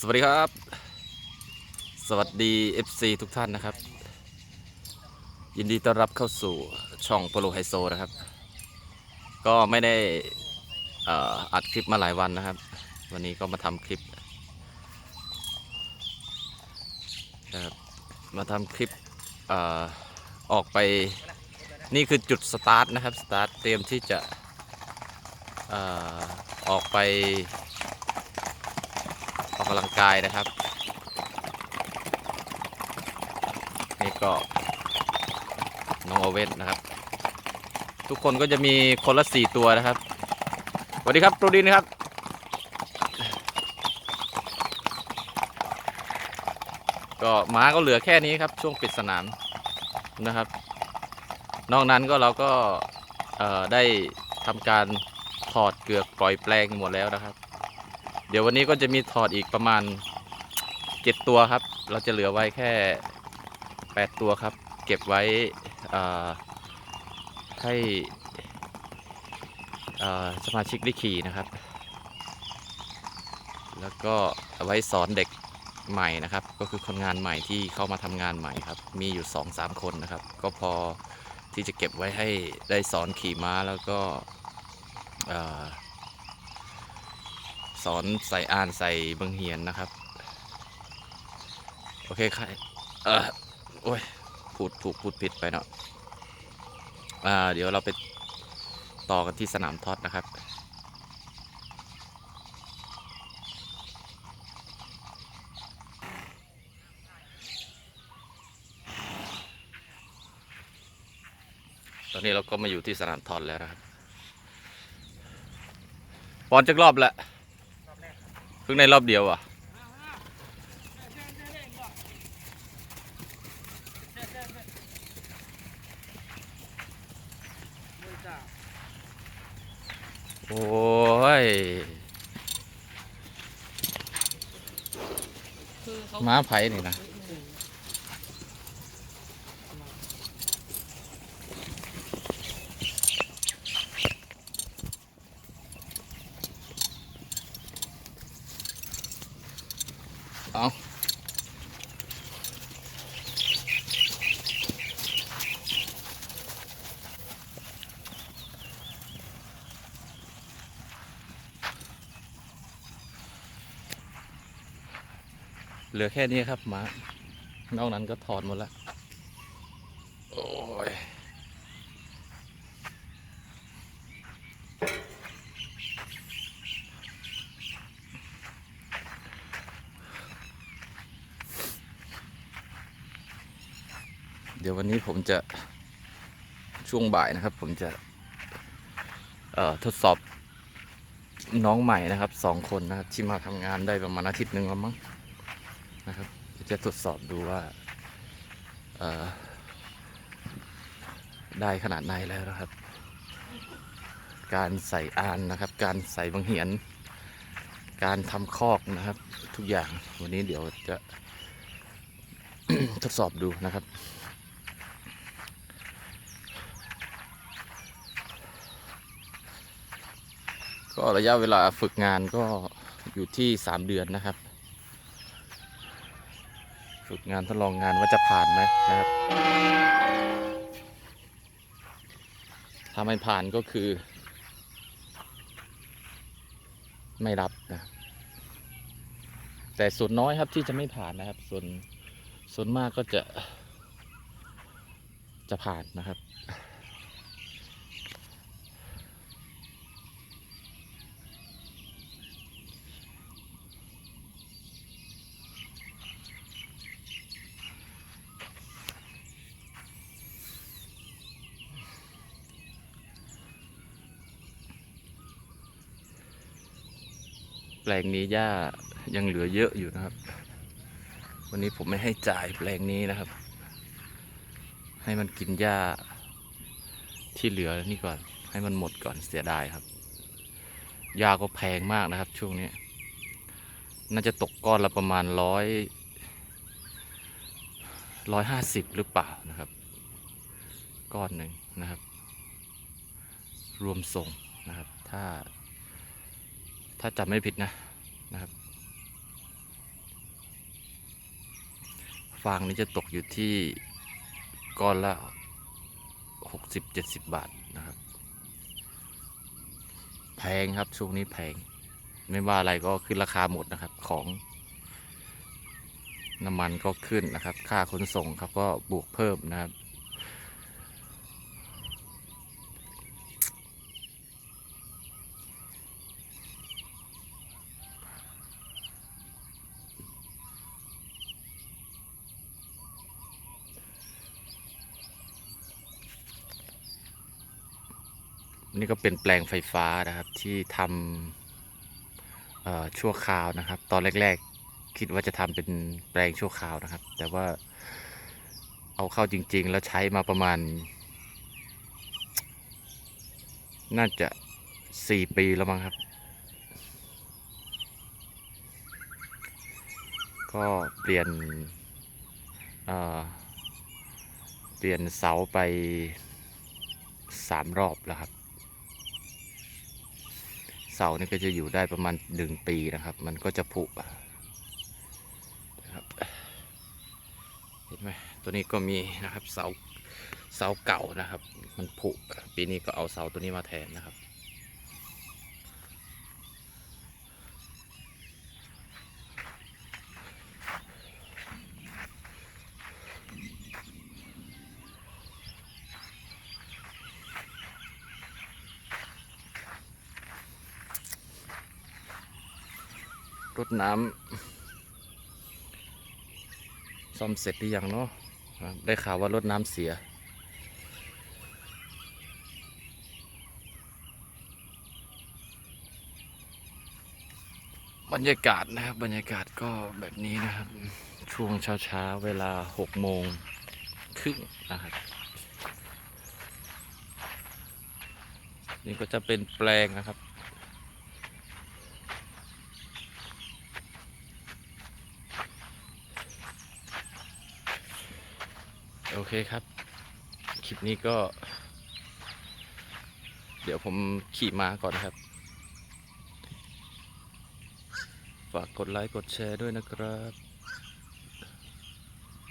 สวัสดีครับ สวัสดี FC ทุกท่านนะครับ ยินดีต้อนรับเข้าสู่ช่องโปโลไฮโซนะครับ ก็ไม่ได้ออัดคลิปมาหลายวันนะครับ วันนี้ก็มาทำคลิปนะครับมาทำคลิปอออกไปนี่คือจุดสตาร์ทนะครับสตาร์ทเตรียมที่จะออออกไป กกำลังกายนะครับ นี่ก็ น้องโอเว่นนะครับ ทุกคนก็จะมีคนละสี่ตัวนะครับสวัสดีครับตูดินะครับก็ม้าก็เหลือแค่นี้ครับ ช่วงปิดสนามนะครับ นอกนั้นก็เราก็ได้ทำการถอดเกือกปล่อยแปลงหมดแล้วนะครับ เดี๋ยววันนี้ก็จะมีถอดอีกประมาณเจ็ดตัวครับ เราจะเหลือไว้แค่แปดตัวครับ เก็บไว้ให้สมาชิกได้ขี่นะครับ แล้วก็เอาไว้สอนเด็กใหม่นะครับ ก็คือคนงานใหม่ที่เข้ามาทำงานใหม่ครับ มีอยู่สองสามคนนะครับ ก็พอที่จะเก็บไว้ให้ได้สอนขี่ม้าแล้วก็ อ่าสอนใส่อ่านใส่เบังเหียนนะครับ โอเคใครเออโอ้ยพูดถูกพูดผิดไปเนาะอ่าเดี๋ยวเราไปต่อกันที่สนามทอดนะครับตอนนี้เราก็มาอยู่ที่สนามทอดแล้วนะครับบอลจักรอบแล้วเพิ่งในรอบเดียวอะโอ้ยคือเขาม้าไผ่นี่นะ เหลือแค่นี้ครับหมานอกนั้นก็ถอดหมดแล้วโอ้ยเดี๋ยววันนี้ผมจะช่วงบ่ายนะครับ ผมจะทดสอบน้องใหม่นะครับสองคนนะครับที่มาทำงานได้ประมาณอาทิตย์หนึ่งแล้วมั้ง นะครับจะทดสอบดูว่าได้ขนาดไหนแล้วนะครับ การใส่อานนะครับ การใส่บังเหียน การทำคอกนะครับ ทุกอย่างวันนี้เดี๋ยวจะทดสอบดูนะครับก็ระยะเวลาฝึกงานก็อยู่ที่สามเดือนนะครับ ฝึกงานทดลองงานว่าจะผ่านไหมนะครับ ถ้าไม่ผ่านก็คือ ไม่รับนะแต่ส่วนน้อยครับที่จะไม่ผ่านนะครับ ส่วนส่วนมากก็จะจะผ่านนะครับ ลงนี้หญ้ายังเหลือเยอะอยู่นะครับ วันนี้ผมไม่ให้จ่ายแปลงนี้นะครับ ให้มันกินหญ้าที่เหลือนี่ก่อน ให้มันหมดก่อนเสียดายครับหญ้าก็แพงมากนะครับ ช่วงนี้ น่าจะตกก้อนละประมาณร้อยร้อยห้าสิบหรือเปล่านะครับ ก้อนหนึ่งนะครับ รวมส่งนะครับ ถ้า ถ้าจำไม่ผิดนะนะครับ ฟางนี้จะตกอยู่ที่ก้อนละ 60-70 บาทนะครับ แพงครับช่วงนี้แพง ไม่ว่าอะไรก็ขึ้นราคาหมดนะครับของน้ำมันก็ขึ้นนะครับ ค่าขนส่งครับก็บวกเพิ่มนะครับ นี่ก็เป็นแปลงไฟฟ้านะครับที่ทำชั่วคราวนะครับ ตอนแรกๆคิดว่าจะทำเป็นแปลงชั่วคราวนะครับ แต่ว่าเอาเข้าจริง ๆ แล้วใช้มาประมาณ น่าจะสี่ปีแล้วมั้งครับ ก็เปลี่ยนเเปลี่ยนเสาไปสามรอบแล้วครับ เสานี่ก็จะอยู่ได้ประมาณหนึ่งปีนะครับ มันก็จะผุนะครับเห็นไหมตัวนี้ก็มีนะครับเสาเสาเก่านะครับ มันผุปีนี้ก็เอาเสาตัวนี้มาแทนนะครับ รดน้ำซ่อมเสร็จหรือยังเนาะได้ข่าวว่ารดน้ำเสีย บรรยากาศนะครับ บรรยากาศก็แบบนี้นะครับ ช่วงเช้าๆ เวลาหกโมงครึ่งนะครับนี่ก็จะเป็นแปลงนะครับ โอเคครับ คลิปนี้ก็ เดี๋ยวผมขี่ม้าก่อนครับ ฝากกดไลค์กดแชร์ด้วยนะครับ